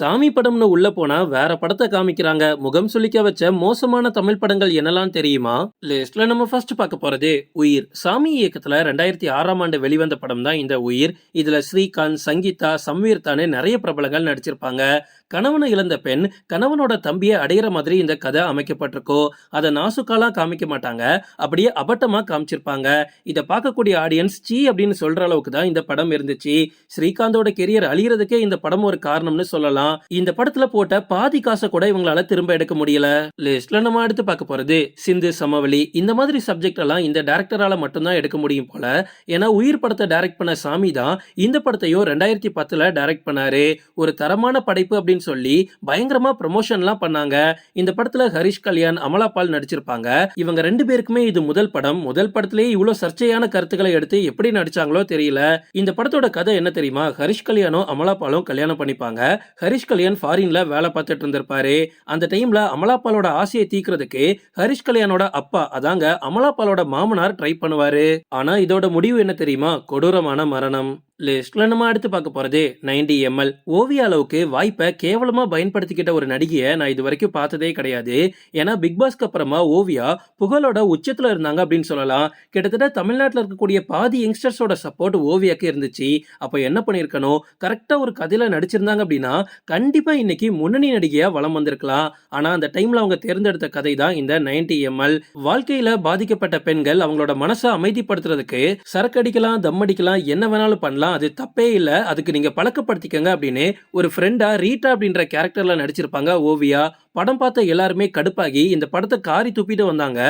சாமி படம்னு உள்ள போனா வேற படத்தை காமிக்கிறாங்க. முகம் சுளிக்க வச்ச மோசமான தமிழ் படங்கள் என்னெல்லாம் தெரியுமா? லிஸ்ட்ல நம்ம ஃபர்ஸ்ட் பார்க்க போறது உயிர். சாமி இயக்கத்துல ரெண்டாயிரத்தி ஆறாம் ஆண்டு வெளிவந்த படம் தான் இந்த உயிர். இதுல ஸ்ரீகாந்த் சங்கீதா சம்வீர்தான்னு நிறைய பிரபலங்கள் நடிச்சிருப்பாங்க. கணவனை இழந்த பெண் கணவனோட தம்பியை அடையிற மாதிரி இந்த கதை அமைக்கப்பட்டிருக்கோ? அதை நாசுக்காலாம் காமிக்க மாட்டாங்க. அப்படியே அபட்டமா காமிச்சிருப்பாங்க. இதை பார்க்கக்கூடிய ஆடியன்ஸ் சீ அப்படின்னு சொல்ற அளவுக்கு தான் இந்த படம் இருந்துச்சு. ஸ்ரீகாந்தோட கெரியர் அழியறதுக்கே இந்த படம் ஒரு காரணம்னு சொல்லலாம். இந்த படத்துல போட்ட பாதி காசை கூட இவங்களால திரும்ப எடுக்க முடியல. லிஸ்ட்ல நம்ம அடுத்து பார்க்க போறது சிந்து சமவெளி இந்த மாதிரி சப்ஜெக்ட் எல்லாம் இந்த டேரக்டரால மட்டும்தான் எடுக்க முடியும் போல. ஏன்னா உயிர் படத்தை டைரக்ட் பண்ண சாமி தான் இந்த படத்தையும் ரெண்டாயிரத்தி பத்துல டைரக்ட் பண்ணாரு. ஒரு தரமான படைப்பு அப்படின்னு சொல்லி பயங்கரமா ப்ரமோஷன்லாம் பண்ணாங்க. இந்த படத்துல ஹரிஷ் கல்யாண் அமலாபால் நடிச்சிருப்பாங்க. இவங்க ரெண்டு பேருக்குமே இது முதல் படம். முதல் படத்திலேயே இவ்வளவு சர்ச்சையான கருத்துக்களை எடுத்து எப்படி நடிச்சாங்களோ தெரியல. இந்த படத்தோட கதை என்ன தெரியுமா? ஹரிஷ் கல்யாணம் அமலாபாலும் கல்யாணம் பண்ணிப்பாங்க. ஹரிஷ் ஹரிஷ் கல்யாண் ஃபாரின்ல வேலை பார்த்துட்டு இருந்திருப்பாரு. அந்த டைம்ல அமலாபாலோட ஆசையை தீக்கிறதுக்கு ஹரிஷ் கல்யாணோட அப்பா அதாங்க அமலாபாலோட மாமனார் ட்ரை பண்ணுவாரு. ஆனா இதோட முடிவு என்ன தெரியுமா? கொடூரமான மரணம். லிஸ்ட்ல நம்ம அடுத்து பார்க்க போறது 90 எம்எல் ஓவிய அளவுக்கு வாய்ப்பை கேவலமா பயன்படுத்திக்கிட்ட ஒரு நடிகையை நான் இது வரைக்கும் பார்த்ததே கிடையாது. ஏன்னா பிக் பாஸ்க்கு அப்புறமா ஓவியா புகழோட உச்சத்துல இருந்தாங்க அப்படின்னு சொல்லலாம். கிட்டத்தட்ட தமிழ்நாட்டில் இருக்கக்கூடிய பாதி யங்ஸ்டர்ஸோட சப்போர்ட் ஓவியாக்கு இருந்துச்சு. அப்போ என்ன பண்ணியிருக்கணும்? கரெக்டா ஒரு கதையில நடிச்சிருந்தாங்க அப்படின்னா கண்டிப்பா இன்னைக்கு முன்னணி நடிகையா வளம் வந்திருக்கலாம். ஆனா அந்த டைம்ல அவங்க தேர்ந்தெடுத்த கதை தான் இந்த 90 எம்எல் வாழ்க்கையில பாதிக்கப்பட்ட பெண்கள் அவங்களோட மனசை அமைதிப்படுத்துறதுக்கு சரக்கு அடிக்கலாம் தம் அடிக்கலாம் என்ன வேணாலும் பண்ணலாம். அது தப்பே இல்லை. அதுக்கு நீங்க பழக்கப்படுத்திக்கங்க அப்படின்னு ஒரு ஃப்ரெண்டாக ரீட்டா அப்படின்ற கேரக்டரில் நடிச்சிருப்பாங்க ஓவியா படம் பார்த்த எல்லாருமே கடுப்பாகி இந்த படத்தை காரி துப்பிட்டு வந்தாங்க.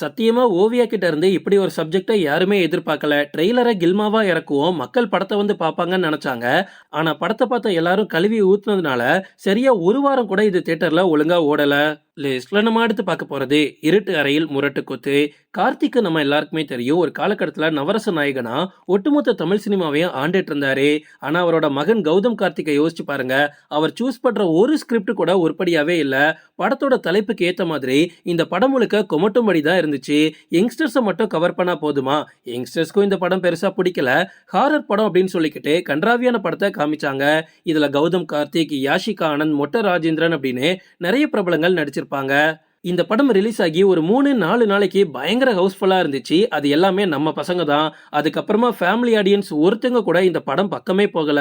சத்தியமா ஓவியா கிட்ட இருந்து இப்படி ஒரு சப்ஜெக்டை யாருமே எதிர்பார்க்கல. ட்ரெய்லரை கில்மாவா இறக்குவோம். மக்கள் படத்தை வந்து பார்ப்பாங்கன்னு நினைச்சாங்க. ஆனா படத்தை பார்த்த எல்லாரும் கழுவி ஊத்துனதுனால சரியா ஒரு வாரம் கூட இது தியேட்டர்ல ஒழுங்கா ஓடல. லிஸ்ட்ல நம்ம அடுத்து பார்க்க போறது இருட்டு அறையில் முரட்டு கொத்து. கார்த்திக்கு நம்ம எல்லாருக்குமே தெரியும் ஒரு காலகட்டத்தில் நவரச நாயகனா ஒட்டுமொத்த தமிழ் சினிமாவையும் ஆண்டுட்டு இருந்தாரு. ஆனா அவரோட மகன் கௌதம் கார்த்திகை யோசிச்சு பாருங்க அவர் சூஸ் பண்ற ஒரு ஸ்கிரிப்ட் கூட உருப்படியாவே இல்லை. படத்தோட தலைப்புக்கு ஏத்த மாதிரி இந்த படம் முழுக்க கொமட்டும்படி தான் இருந்துச்சு. யங்ஸ்டர்ஸை மட்டும் கவர் பண்ணா போதுமா? யங்ஸ்டர்ஸ்க்கும் இந்த படம் பெருசா பிடிக்கல. ஹாரர் படம் அப்படின்னு சொல்லிக்கிட்டு கன்றாவியான படத்தை காமிச்சாங்க. இதுல கௌதம் கார்த்திக் யாஷிகா ஆனந்த் மொட்ட ராஜேந்திரன் அப்படின்னு நிறைய பிரபலங்கள் நடிச்சிருப்பாங்க. இந்த படம் ரிலீஸ் ஆகி ஒரு மூணு நாலு நாளைக்கு பயங்கர ஹவுஸ்ஃபுல்லாக இருந்துச்சு. அது எல்லாமே நம்ம பசங்க தான். அதுக்கப்புறமா ஃபேமிலி ஆடியன்ஸ் ஒருத்தங்க கூட இந்த படம் பக்கமே போகல.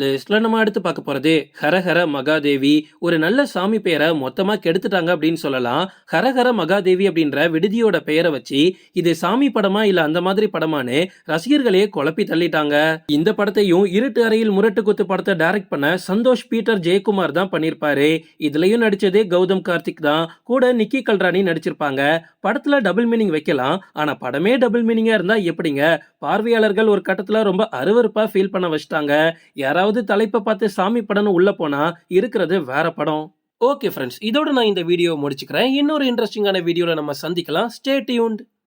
லிஸ்ட்ல நம்ம அடுத்து பார்க்க போறது ஹரஹர மகாதேவி. ஒரு நல்ல சாமி பெயரை மொத்தமா கெடுத்துட்டாங்க அப்படின்னு சொல்லலாம். ஹரஹர மகாதேவி அப்படின்ற விடுதியோட பெயரை வச்சு இது சாமி படமா இல்ல அந்த மாதிரி படமானு ரசிகர்களே குழப்பி தள்ளிட்டாங்க. இந்த படத்தையும் இருட்டு அறையில் முரட்டு குத்து படத்தை டைரக்ட் பண்ண சந்தோஷ் பீட்டர் ஜெயக்குமார் தான் பண்ணியிருப்பாரு இதுலயும் நடிச்சதே கௌதம் கார்த்திக் தான். கூட நிக்கி கல்ராணி நடிச்சிருப்பாங்க. படத்துல டபுள் மீனிங் வைக்கலாம். ஆனா படமே டபுள் மீனிங்கா இருந்தா எப்படிங்க? பார்வையாளர்கள் ஒரு கட்டத்துல ரொம்ப அருவருப்பா ஃபீல் பண்ண வச்சிட்டாங்க. யாராவது தலைப்பை பார்த்து சாமி படம்னு உள்ள போனா இருக்கிறது வேற படம். ஓகே ஃப்ரெண்ட்ஸ் இதோட நான் இந்த வீடியோ முடிச்சுக்கிறேன். இன்னொரு இன்ட்ரெஸ்டிங்கான வீடியோவில் நம்ம சந்திக்கலாம். Stay tuned